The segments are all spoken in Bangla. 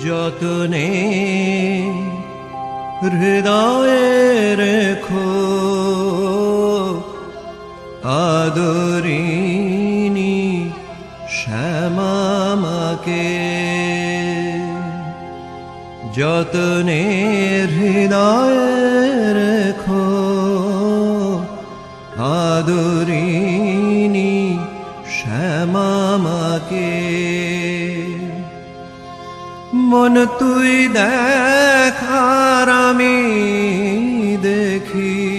যতনে হৃদয়ে রেখো আদরিনী শ্যামামাকে যতনে হৃদয়ে রেখো আদরিনী শ্যামামাকে মন তুই দেখার আমি দেখি।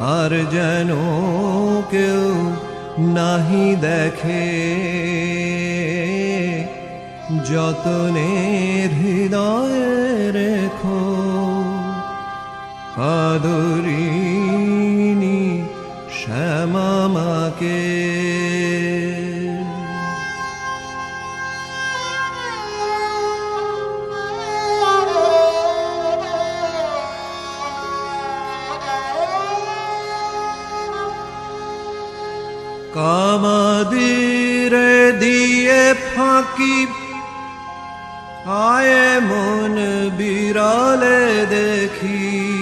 আর যেন কেউ নাহি দেখে। যতনে হৃদয়ে রেখো, আদরিনী শ্যামামাকে কামাদিরে দিয়ে ফাঁকি। আয়ে মন বিরালে দেখি।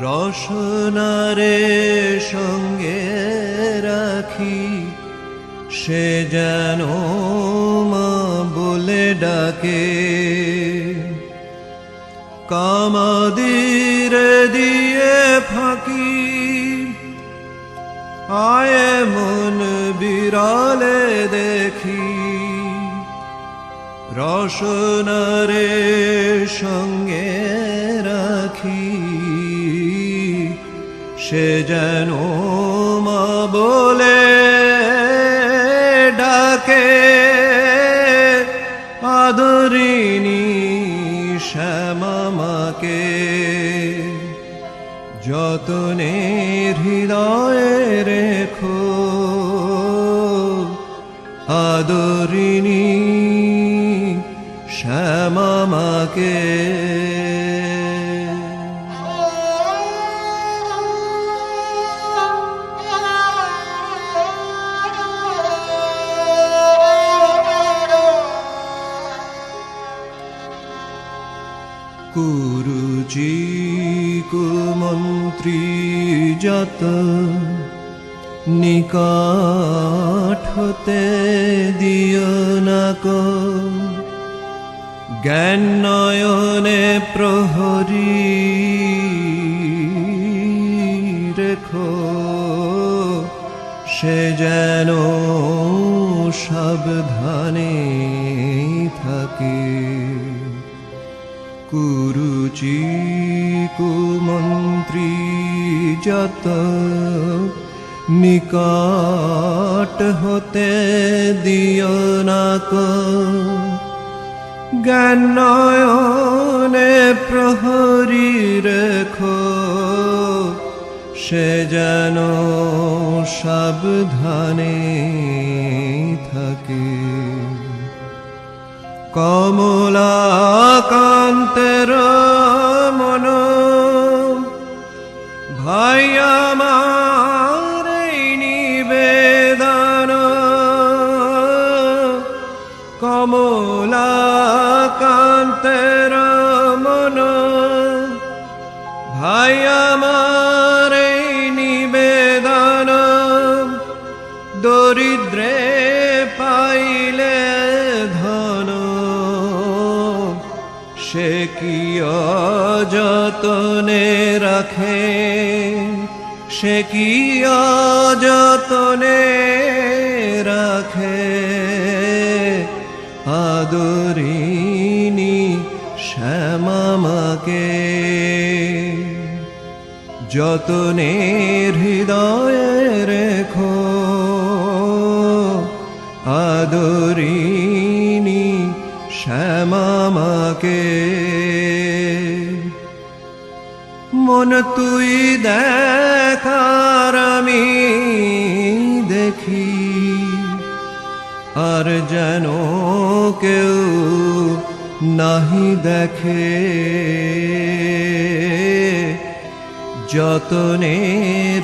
রসনারে সঙ্গে রাখি। সে যেন বলে ডাকে। কামাদিরে দিয়ে ফাঁকি। আয়ে মন বিরালে দেখি রসনারে সঙ্গে রাখি। সে যেন মা বলে যতনে হৃদয়ে রেখো আদরিনী শ্যামামাকে কুরুচি কুমন্ত্রী যত নিকট হতে দিও না জ্ঞান নয়নে প্রহরী রেখো। সে যেন সাবধানে থাকে। কুরুচি কুমন্ত্রী যত নিকট হতে দিও না জ্ঞানয়নে প্রহরী রেখো সে যেন সাবধানে থাকে কমলাকান্তের মন। ভাই এই নিবেদন। কমলাকান্তের মন। ভাই আমার নিবেদন। দরিদ্রে পাইলে যতনে রাখে সে কি যতনে রাখে? আদরিনী শ্যামামাকে যতনে হৃদয়ে রেখো আদরিনী শ্যামামাকে মন তুই দেখার আমি দেখি। আর যেন কেউ নাহি দেখে। যতনে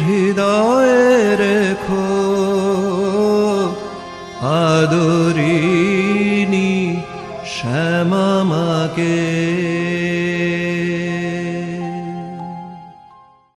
হৃদয়ে রেখো আদরিনী